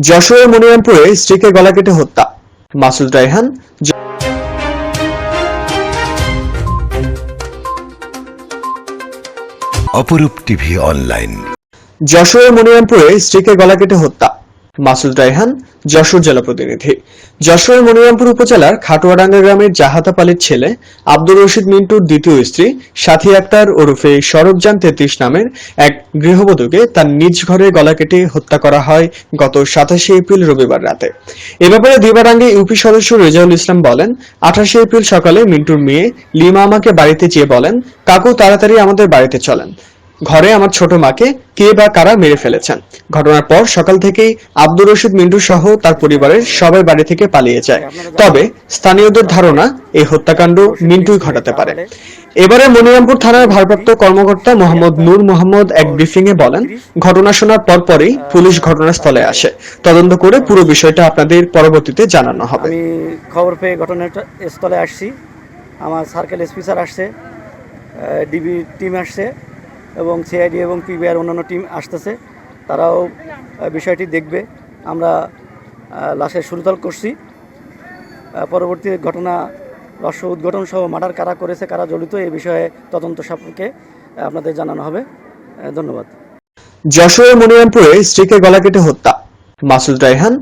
যশোরের মনিরামপুরে স্ত্রীকে গলা কেটে হত্যা। মাসুদ রায়হান অপরূপ টিভি অনলাইন। যশোরের মনিরামপুরে স্ত্রীকে গলা কেটে হত্যা। মাসুদ রায়হান, যশোর জেলা প্রতিনিধি। যশোরের মনিরামপুর উপজেলার খাটুয়াডাঙ্গা গ্রামের জাহাতাপালির ছেলে আব্দুর রশিদ মিন্টুর দ্বিতীয় স্ত্রী সাথী আক্তার ওরফে সরবজান তেত্রিশ নামের এক গৃহবধূকে তার নিজ ঘরে গলা কেটে হত্যা করা হয় গত সাতাশে এপ্রিল রবিবার রাতে। এ ব্যাপারে দিবারাঙ্গে ইউপি সদস্য রেজাউল ইসলাম বলেন, আঠাশে এপ্রিল সকালে মিন্টুর মেয়ে লিমা আমাকে বাড়িতে চেয়ে বলেন, কাকু, তাড়াতাড়ি আমাদের বাড়িতে চলেন। ঘরে আমার ছোট মাকে কে বা কারা মেরে ফেলেছেন। ঘটনার পর সকাল থেকেই আব্দুর রশিদ মিন্টু সহ তার পরিবারের সবাই বাড়ি থেকে পালিয়ে যায়। তবে স্থানীয়দের ধারণা এই হত্যাকাণ্ড মিন্টুই ঘটাতে পারে। এবারে মনিরামপুর থানার ভারপ্রাপ্ত কর্মকর্তা মোহাম্মদ নূর মোহাম্মদ এক ব্রিফিং এ বলেন, ঘটনা শোনার পরপরই পুলিশ ঘটনাস্থলে আসে। তদন্ত করে পুরো বিষয়টা আপনাদের পরবর্তীতে জানানো হবে। খবর পেয়ে ঘটনাটা স্থলে আসছি। আমার সার্কেল এসপি আসছে ডিবি টিম আসছে। এবং সিআইডি এবং পিবিআর অন্যান্য টিম আসতেছে। তারাও বিষয়টি দেখবে। আমরা লাশের সুরতল করছি। পরবর্তী ঘটনা রহস্য উদ্ঘাটন সহ মার্ডার কারা করেছে, কারা জড়িত এই বিষয়ে তদন্ত সম্পর্কে আপনাদের জানানো হবে। ধন্যবাদ। যশোরের মনিরামপুরে স্ত্রীকে গলা কেটে হত্যা। মাসুদ রায়হান